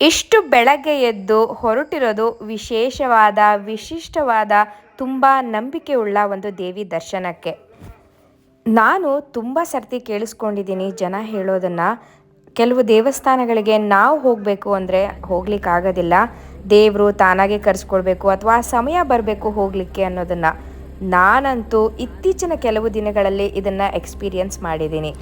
ಇಷ್ಟು ಬೆಳಗ್ಗೆ ಎದ್ದು ಹೊರಟಿರೋದು ವಿಶೇಷವಾದ, ವಿಶಿಷ್ಟವಾದ, ತುಂಬ ನಂಬಿಕೆಯುಳ್ಳ ಒಂದು ದೇವಿ ದರ್ಶನಕ್ಕೆ. ನಾನು ತುಂಬ ಸರ್ತಿ ಕೇಳಿಸ್ಕೊಂಡಿದ್ದೀನಿ ಜನ ಹೇಳೋದನ್ನು. ಕೆಲವು ದೇವಸ್ಥಾನಗಳಿಗೆ ನಾವು ಹೋಗಬೇಕು ಅಂದರೆ ಹೋಗ್ಲಿಕ್ಕಾಗೋದಿಲ್ಲ ದೇವರು ತಾನಾಗೆ ಕರೆಸ್ಕೊಳ್ಬೇಕು ಅಥವಾ ಸಮಯ ಬರಬೇಕು ಹೋಗಲಿಕ್ಕೆ ಅನ್ನೋದನ್ನು. ನಾನಂತೂ ಇತ್ತೀಚಿನ ಕೆಲವು ದಿನಗಳಲ್ಲಿ ಇದನ್ನು ಎಕ್ಸ್ಪೀರಿಯನ್ಸ್ ಮಾಡಿದ್ದೀನಿ.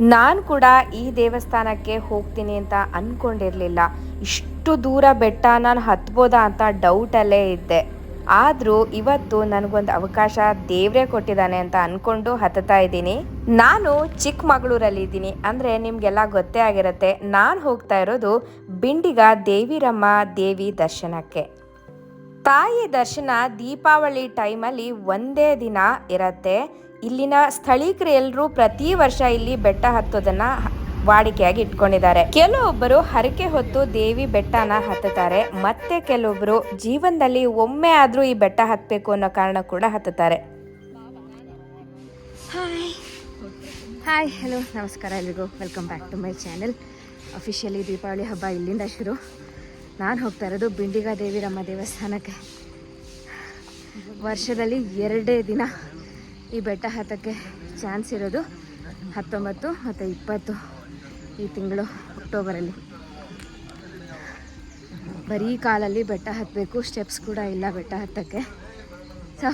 ನಾನು ಕೂಡ ಈ ದೇವಸ್ಥಾನಕ್ಕೆ ಹೋಗ್ತೀನಿ ಅಂತ ಅಂದ್ಕೊಂಡಿರಲಿಲ್ಲ ಇಷ್ಟು ದೂರ ಬೆಟ್ಟ ನಾನು ಹತ್ಬೋದಾ ಅಂತ ಡೌಟಲ್ಲೇ ಇದ್ದೆ. ಆದರೂ ಇವತ್ತು ನನಗೊಂದು ಅವಕಾಶ ದೇವರೇ ಕೊಟ್ಟಿದ್ದಾನೆ ಅಂತ ಅಂದ್ಕೊಂಡು ಹತ್ತುತ್ತಾ ಇದ್ದೀನಿ. ನಾನು ಚಿಕ್ಕಮಗಳೂರಲ್ಲಿ ಇದ್ದೀನಿ. ಅಂದರೆ ನಿಮಗೆಲ್ಲ ಗೊತ್ತೇ ಆಗಿರುತ್ತೆ. ನಾನು ಹೋಗ್ತಾ ಇರೋದು ಬಿಂಡಿಗ ದೇವಿರಮ್ಮ ದೇವಿ ದರ್ಶನಕ್ಕೆ. ತಾಯಿ ದರ್ಶನ ದೀಪಾವಳಿ ಟೈಮಲ್ಲಿ ಒಂದೇ ದಿನ ಇರತ್ತೆ. ಇಲ್ಲಿನ ಸ್ಥಳೀಕರು ಎಲ್ಲರೂ ಪ್ರತಿ ವರ್ಷ ಇಲ್ಲಿ ಬೆಟ್ಟ ಹತ್ತೋದನ್ನ ವಾಡಿಕೆಯಾಗಿ ಇಟ್ಕೊಂಡಿದ್ದಾರೆ. ಕೆಲವೊಬ್ಬರು ಹರಕೆ ಹೊತ್ತು ದೇವಿ ಬೆಟ್ಟನ ಹತ್ತುತ್ತಾರೆ. ಮತ್ತೆ ಕೆಲವೊಬ್ಬರು ಜೀವನದಲ್ಲಿ ಒಮ್ಮೆ ಆದರೂ ಈ ಬೆಟ್ಟ ಹತ್ತಬೇಕು ಅನ್ನೋ ಕಾರಣ ಕೂಡ ಹತ್ತುತ್ತಾರೆ. ಹಾಯ್ ಹಾಯ್ ಹಲೋ ನಮಸ್ಕಾರ ಎಲ್ರಿಗೂ. Welcome back to my channel officially Deepavali ಹಬ್ಬ ಇಲ್ಲಿಂದ ಶುರು. ನಾನು ಹೋಗ್ತಾ ಇರೋದು ದೇವಿ ದೇವಿರಮ್ಮ ದೇವಸ್ಥಾನಕ್ಕೆ. ವರ್ಷದಲ್ಲಿ ಎರಡೇ ದಿನ ಈ ಬೆಟ್ಟ ಹತ್ತಕ್ಕೆ ಚಾನ್ಸ್ ಇರೋದು ಹತ್ತೊಂಬತ್ತು ಮತ್ತು ಇಪ್ಪತ್ತು ಈ ತಿಂಗಳು ಅಕ್ಟೋಬರಲ್ಲಿ. ಬರೀ ಕಾಲಲ್ಲಿ ಬೆಟ್ಟ ಹತ್ತಬೇಕು ಸ್ಟೆಪ್ಸ್ ಕೂಡ ಇಲ್ಲ ಬೆಟ್ಟ ಹತ್ತಕ್ಕೆ. ಸೊ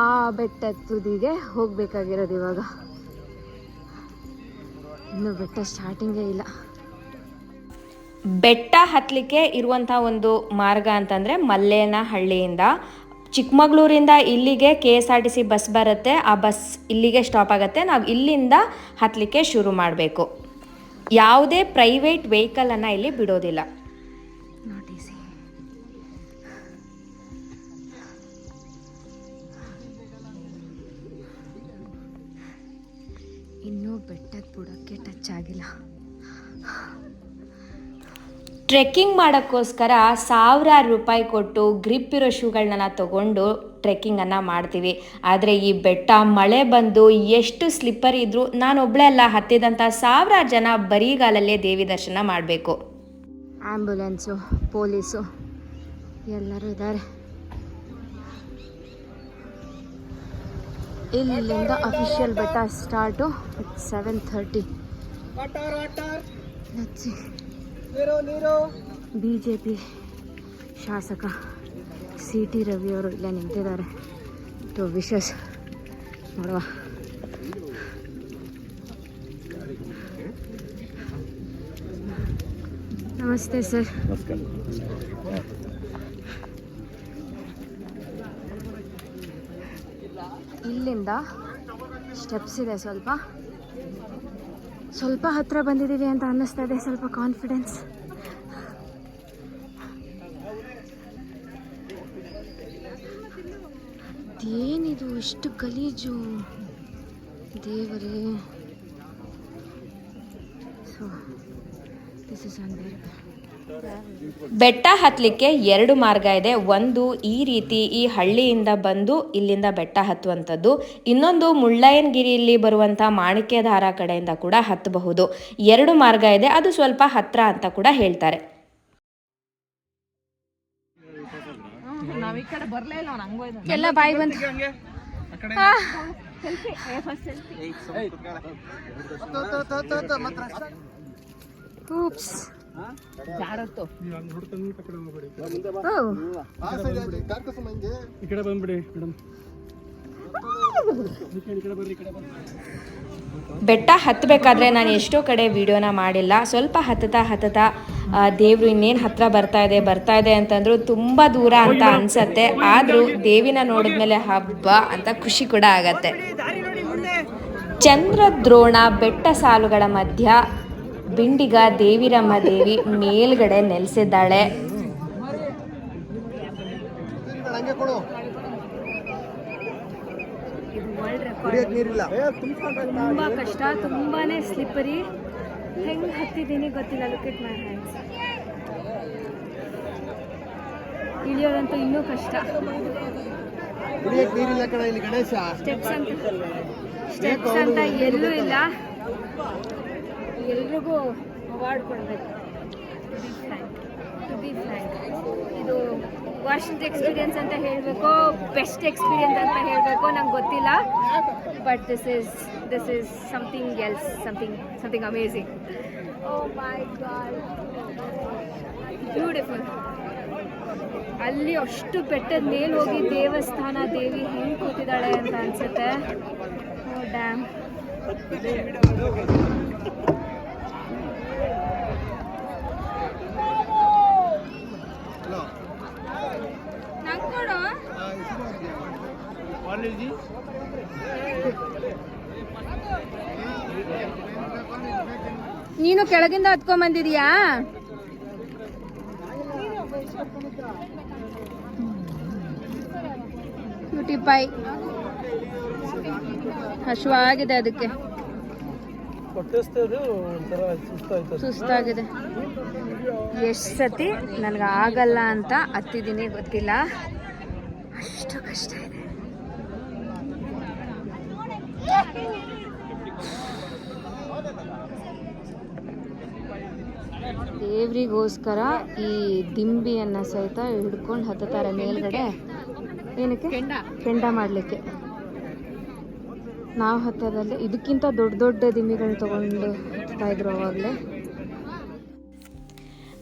ಆ ಬೆಟ್ಟದ ತುದಿಗೆ ಹೋಗಬೇಕಾಗಿರೋದು ಇವಾಗ. ಇನ್ನು ಬೆಟ್ಟ ಸ್ಟಾರ್ಟಿಂಗೇ ಇಲ್ಲ. ಬೆಟ್ಟ ಹತ್ತಲಿಕ್ಕೆ ಇರುವಂಥ ಒಂದು ಮಾರ್ಗ ಅಂತಂದರೆ ಮಲ್ಲೇನಹಳ್ಳಿಯಿಂದ ಚಿಕ್ಕಮಗಳೂರಿಂದ ಇಲ್ಲಿಗೆ K S R T C bus ಬರುತ್ತೆ. ಆ ಬಸ್ ಇಲ್ಲಿಗೆ ಸ್ಟಾಪ್ ಆಗುತ್ತೆ. ನಾವು ಇಲ್ಲಿಂದ ಹತ್ತಲಿಕ್ಕೆ ಶುರು ಮಾಡಬೇಕು. ಯಾವುದೇ ಪ್ರೈವೇಟ್ ವೆಹಿಕಲನ್ನು ಇಲ್ಲಿ ಬಿಡೋದಿಲ್ಲ. ಬೆಟ್ಟದ ಬುಡಕ್ಕೆ ಟಚ್ ಆಗಿಲ್ಲ. ಟ್ರೆಕ್ಕಿಂಗ್ ಮಾಡೋಕ್ಕೋಸ್ಕರ ಸಾವಿರಾರು ರೂಪಾಯಿ ಕೊಟ್ಟು ಗ್ರಿಪ್ ಇರೋ ಶೂಗಳನ್ನ ತಗೊಂಡು ಟ್ರೆಕ್ಕಿಂಗನ್ನು ಮಾಡ್ತೀವಿ. ಆದರೆ ಈ ಬೆಟ್ಟ ಮಳೆ ಬಂದು ಎಷ್ಟು ಸ್ಲಿಪ್ಪರ್ ಇದ್ದರೂ ನಾನೊಬ್ಬಳೇ ಅಲ್ಲ ಹತ್ತಿದಂಥ ಸಾವಿರಾರು ಜನ ಬರೀಗಾಲಲ್ಲೇ ದೇವಿ ದರ್ಶನ ಮಾಡಬೇಕು. ಆ್ಯಂಬುಲೆನ್ಸು ಪೊಲೀಸು ಎಲ್ಲರೂ ಇದ್ದಾರೆ. ಇಲ್ಲಿಂದ ಅಫಿಷಿಯಲ್ ಬೆಟ್ಟ start seven thirty B J P ಶಾಸಕ ಸಿ ಟಿ ರವಿ ಅವರು ಇಲ್ಲೇ ನಿಂತಿದ್ದಾರೆ. ಟು ವಿಶಸ್ ನೋಡುವ. ನಮಸ್ತೆ ಸರ್. ಇಲ್ಲಿಂದ ಸ್ಟೆಪ್ಸ್ ಇದೆ ಸ್ವಲ್ಪ. ಸ್ವಲ್ಪ ಹತ್ರ ಬಂದಿದ್ದೀವಿ ಅಂತ ಅನ್ನಿಸ್ತಾ ಇದೆ, ಸ್ವಲ್ಪ ಕಾನ್ಫಿಡೆನ್ಸ್ ಏನಿದು ಇಷ್ಟು ಗಲೀಜು? ದೇವರೇ. ಸೊ ದಿಸ್ ಇಸ್ ಬೆಟ್ಟ ಹತ್ತಲಿಕ್ಕೆ ಎರಡು ಮಾರ್ಗ ಇದೆ. ಒಂದು ಈ ರೀತಿ ಈ ಹಳ್ಳಿಯಿಂದ ಬಂದು ಇಲ್ಲಿಂದ ಬೆಟ್ಟ ಹತ್ತುವಂಥದ್ದು. ಇನ್ನೊಂದು ಮುಳ್ಳಯ್ಯನಗಿರಿಯಲ್ಲಿ ಬರುವಂಥ ಮಾಣಿಕ್ಯಧಾರ ಕಡೆಯಿಂದ ಕೂಡ ಹತ್ತಬಹುದು. ಎರಡು ಮಾರ್ಗ ಇದೆ. ಅದು ಸ್ವಲ್ಪ ಹತ್ರ ಅಂತ ಕೂಡ ಹೇಳ್ತಾರೆ. ಎಲ್ಲ ಬಾಯಿ ಬಂತು. Oops. ಈ ಕಡೆ ಬಂದ್ಬಿಡಿ. ಮೇಡಮ್ ಬೆಟ್ಟ ಹತ್ತಬೇಕಾದ್ರೆ ನಾನು ಎಷ್ಟೋ ಕಡೆ ವಿಡಿಯೋನ ಮಾಡಿಲ್ಲ. ಸ್ವಲ್ಪ ಹತ್ತತಾ ಹತ್ತತಾ ದೇವರು ಇನ್ನೇನು ಹತ್ರ ಬರ್ತಾ ಇದೆ ಬರ್ತಾ ಇದೆ ಅಂತಂದ್ರು ತುಂಬ ದೂರ ಅಂತ ಅನ್ಸತ್ತೆ. ಆದರೂ ದೇವಿನ ನೋಡಿದ್ಮೇಲೆ ಹಬ್ಬ ಅಂತ ಖುಷಿ ಕೂಡ ಆಗತ್ತೆ. ಚಂದ್ರದ್ರೋಣ ಬೆಟ್ಟ ಸಾಲುಗಳ ಮಧ್ಯ ಬಿಂಡಿಗ ದೇವಿರಮ್ಮ ದೇವಿ ಮೇಲ್ಗಡೆ ನೆಲೆಸಿದ್ದಾಳೆ. ತುಂಬಾ ಕಷ್ಟ, ತುಂಬಾನೇ ಸ್ಲಿಪ್ಪರಿ ಹೆಂಗೆ ಹತ್ತಿದ್ದೀನಿ ಗೊತ್ತಿಲ್ಲ ಲುಕೆಟ್ ಮೈ ಹ್ಯಾಂಡ್ಸ್ ಇಳಿಯೋದಂತೂ ಇನ್ನೂ ಕಷ್ಟ. ಸ್ಟೆಪ್ಸ್ ಅಂತ ಸ್ಟೆಪ್ಸ್ ಅಂತ ಎಲ್ಲೂ ಇಲ್ಲ. ಎಲ್ರಿಗೂ ಅವಾರ್ಡ್ ಕೊಡಬೇಕು. ಇದು ವಾಷಿಂಗ್ ಎಕ್ಸ್ಪೀರಿಯನ್ಸ್ ಅಂತ ಹೇಳಬೇಕು ಬೆಸ್ಟ್ ಎಕ್ಸ್ಪೀರಿಯನ್ಸ್ ಅಂತ ಹೇಳಬೇಕು ನಂಗೆ ಗೊತ್ತಿಲ್ಲ. But this is this is something else something something amazing oh my god beautiful ಅಲ್ಲಿ ಅಷ್ಟು ಬೆಟ್ಟದ ಮೇಲೆ ಹೋಗಿ ದೇವಸ್ಥಾನ, ದೇವಿ ಹೆಂಗೆ ಕೂತಿದ್ದಾಳೆ ಅಂತ ಅನ್ಸುತ್ತೆ. ಡ್ಯಾಮ್ ನೀನು ಕೆಳಗಿಂದ ಹತ್ಕೊಂಡ್ ಬಂದಿದೀಯಾ? ಬ್ಯೂಟಿ ಪೈ ಹಶುವಾಗಿದೆ ಅದಕ್ಕೆ. ಸುಸ್ತಾಗಿದೆ. ಎಷ್ಟು ಸತಿ? ನನಗೆ ಆಗಲ್ಲ ಅಂತ ಹತ್ತಿದ್ದೀನಿ ಗೊತ್ತಿಲ್ಲ. ಅಷ್ಟು ಕಷ್ಟ ಇದೆ. ದೇವ್ರಿಗೋಸ್ಕರ ಈ ದಿಂಬಿಯನ್ನ ಸಹಿತ ಹಿಡ್ಕೊಂಡು ಹತ್ತುತ್ತಾರೆ ಮೇಲ್ಗಡೆ. ಏನಕ್ಕೆ? ಕೆಂಡ ಮಾಡಲಿಕ್ಕೆ. ನಾವು ಹತ್ತದಲ್ಲಿ ಇದಕ್ಕಿಂತ ದೊಡ್ಡ ದೊಡ್ಡ ದಿಮ್ಮಿಗಳು ತಗೊಂಡು ಹತ್ತಾ ಇದ್ರು ಅವಾಗಲೇ.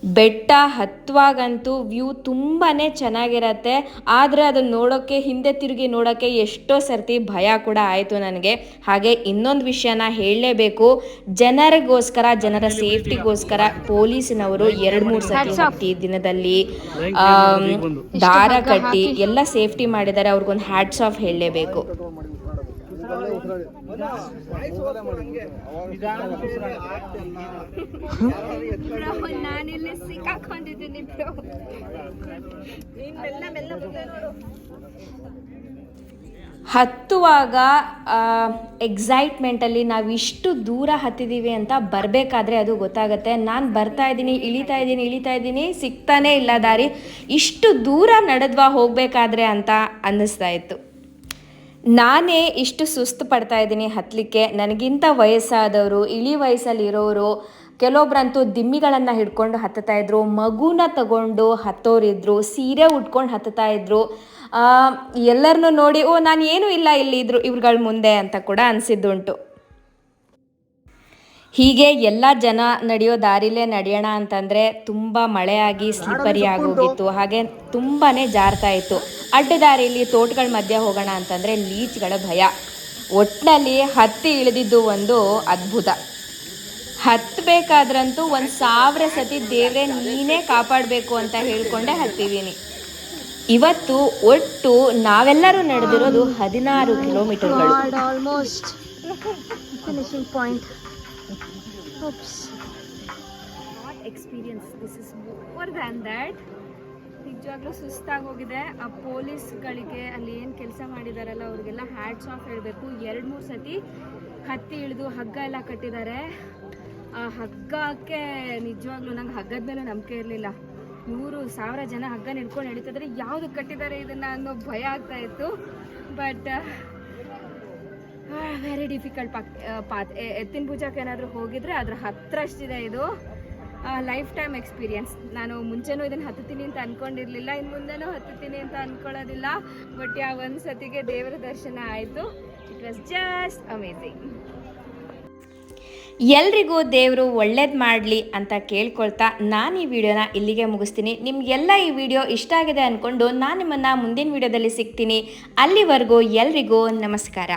ಬೆಟ್ಟ ಹತ್ತುವಾಗಂತೂ ವ್ಯೂ ತುಂಬಾ ಚೆನ್ನಾಗಿರತ್ತೆ. ಆದರೆ ಅದನ್ನು ನೋಡೋಕ್ಕೆ ಹಿಂದೆ ತಿರುಗಿ ನೋಡೋಕ್ಕೆ ಎಷ್ಟೋ ಸರ್ತಿ ಭಯ ಕೂಡ ಆಯಿತು ನನಗೆ. ಹಾಗೆ ಇನ್ನೊಂದು ವಿಷಯನ ಹೇಳಲೇಬೇಕು. ಜನರಿಗೋಸ್ಕರ ಜನರ ಸೇಫ್ಟಿಗೋಸ್ಕರ ಪೊಲೀಸಿನವರು ಎರಡು ಮೂರು ಸರ್ತಿ ಹತ್ತಿ ದಿನದಲ್ಲಿ ದಾರ ಕಟ್ಟಿ ಎಲ್ಲ ಸೇಫ್ಟಿ ಮಾಡಿದ್ದಾರೆ. ಅವ್ರಿಗೊಂದು ಹ್ಯಾಟ್ಸ್ ಆಫ್ ಹೇಳಲೇಬೇಕು. ನಾನಿಲ್ಲಿ ಸಿಕ್ಕಾಕೊಂಡಿದ್ದೀನಿ ಹತ್ತುವಾಗ ಎಕ್ಸೈಟ್ಮೆಂಟಲ್ಲಿ ನಾವು ಇಷ್ಟು ದೂರ ಹತ್ತಿದ್ದೀವಿ ಅಂತ ಬರಬೇಕಾದ್ರೆ ಅದು ಗೊತ್ತಾಗುತ್ತೆ. ನಾನು ಬರ್ತಾ ಇದ್ದೀನಿ, ಇಳಿತಾ ಇದ್ದೀನಿ ಇಳಿತಾ ಇದ್ದೀನಿ, ಸಿಗ್ತಾನೇ ಇಲ್ಲ ದಾರಿ. ಇಷ್ಟು ದೂರ ನಡೆದ್ವಾ ಹೋಗಬೇಕಾದ್ರೆ ಅಂತ ಅನ್ನಿಸ್ತಾ ಇತ್ತು. ನಾನೇ ಇಷ್ಟು ಸುಸ್ತು ಪಡ್ತಾ ಇದ್ದೀನಿ ಹತ್ತಲಿಕ್ಕೆ ನನಗಿಂತ ವಯಸ್ಸಾದವರು, ಇಳಿ ವಯಸ್ಸಲ್ಲಿರೋರು, ಕೆಲವೊಬ್ರಂತೂ ದಿಮ್ಮಿಗಳನ್ನು ಹಿಡ್ಕೊಂಡು ಹತ್ತುತ್ತಾ ಇದ್ರು, ಮಗುನ ತಗೊಂಡು ಹತ್ತೋರಿದ್ರು, ಸೀರೆ ಉಟ್ಕೊಂಡು ಹತ್ತುತ್ತಾ ಇದ್ರು. ಎಲ್ಲರನ್ನೂ ನೋಡಿ, ಓ, ನಾನು ಏನೂ ಇಲ್ಲ ಇಲ್ಲಿ ಇದ್ರು ಇವ್ರುಗಳ ಮುಂದೆ ಅಂತ ಕೂಡ ಅನಿಸಿದ್ದುಂಟು. ಹೀಗೆ ಎಲ್ಲ ಜನ ನಡೆಯೋ ದಾರಿಲೇ ನಡೆಯೋಣ ಅಂತಂದರೆ ತುಂಬ ಮಳೆಯಾಗಿ ಸ್ಲಿಪ್ಪರಿ ಆಗೋಗಿತ್ತು ಹಾಗೆ ತುಂಬಾ ಜಾರ್ತಾ ಇತ್ತು. ಅಡ್ಡ ದಾರಿಯಲ್ಲಿ ತೋಟಗಳ ಮಧ್ಯೆ ಹೋಗೋಣ ಅಂತಂದರೆ ಲೀಚ್ಗಳ ಭಯ. ಒಟ್ಟಿನಲ್ಲಿ ಹತ್ತಿ ಇಳಿದಿದ್ದು ಒಂದು ಅದ್ಭುತ. ಹತ್ತಬೇಕಾದ್ರಂತೂ ಒಂದು ಸಾವಿರ ಸತಿ ದೇವ್ರೆ ನೀನೇ ಕಾಪಾಡಬೇಕು ಅಂತ ಹೇಳ್ಕೊಂಡೆ ಹತ್ತಿದ್ದೀನಿ ಇವತ್ತು ಒಟ್ಟು ನಾವೆಲ್ಲರೂ ನಡೆದಿರೋದು ಹದಿನಾರು ಕಿಲೋಮೀಟರ್ಗಳು almost finishing point experience This is more than that. ನಿಜವಾಗ್ಲೂ ಸುಸ್ತಾಗೋಗಿದೆ ಆ ಪೊಲೀಸ್ಗಳಿಗೆ ಅಲ್ಲಿ ಏನು ಕೆಲಸ ಮಾಡಿದಾರಲ್ಲ, ಅವ್ರಿಗೆಲ್ಲ ಹ್ಯಾಟ್ಸ್ ಆಫ್ ಹೇಳಬೇಕು. ಎರಡು ಮೂರು ಸತಿ ಹತ್ತಿ ಇಳಿದು ಹಗ್ಗ ಎಲ್ಲ ಕಟ್ಟಿದ್ದಾರೆ. ಆ ಹಗ್ಗಕ್ಕೆ ನಿಜವಾಗ್ಲೂ ನಂಗೆ ಹಗ್ಗದ ಮೇಲೆ ನಂಬಿಕೆ ಇರಲಿಲ್ಲ. ನೂರು ಸಾವಿರ ಜನ ಹಗ್ಗ ಹಿಡ್ಕೊಂಡು ಎಳಿತಿದ್ರೆ ಯಾವುದು ಕಟ್ಟಿದ್ದಾರೆ ಇದನ್ನು ಅನ್ನೋ ಭಯ ಆಗ್ತಾ ಇತ್ತು. ಬಟ್ ವೆರಿ ಡಿಫಿಕಲ್ಟ್ ಪಾಕ್ ಪಾತ್ ಎತ್ತಿನ ಭುಜಕ್ಕೆ ಏನಾದರೂ ಹೋಗಿದ್ರೆ ಅದ್ರ ಹತ್ರಷ್ಟಿದೆ ಇದು. ಲೈಫ್ ಟೈಮ್ ಎಕ್ಸ್ಪೀರಿಯನ್ಸ್ ನಾನು ಮುಂಚೆನೂ ಇದನ್ನು ಹತ್ತುತ್ತೀನಿ ಅಂತ ಅಂದ್ಕೊಂಡಿರಲಿಲ್ಲ ಇನ್ನು ಮುಂದೆನೂ ಹತ್ತುತ್ತೀನಿ ಅಂತ ಅಂದ್ಕೊಳ್ಳೋದಿಲ್ಲ ಬಟ್ ಯಾವ ಒಂದು ಸತಿಗೆ ದೇವರ ದರ್ಶನ ಆಯಿತು. ಇಟ್ ವಾಸ್ ಜಸ್ಟ್ ಅಮೇಝಿಂಗ್ ಎಲ್ರಿಗೂ ದೇವರು ಒಳ್ಳೇದು ಮಾಡಲಿ ಅಂತ ಕೇಳ್ಕೊಳ್ತಾ ನಾನು ಈ ವಿಡಿಯೋನ ಇಲ್ಲಿಗೆ ಮುಗಿಸ್ತೀನಿ. ನಿಮಗೆಲ್ಲ ಈ ವಿಡಿಯೋ ಇಷ್ಟ ಆಗಿದೆ ಅಂದ್ಕೊಂಡು ನಾನು ನಿಮ್ಮನ್ನು ಮುಂದಿನ ವಿಡಿಯೋದಲ್ಲಿ ಸಿಗ್ತೀನಿ. ಅಲ್ಲಿವರೆಗೂ ಎಲ್ರಿಗೂ ನಮಸ್ಕಾರ.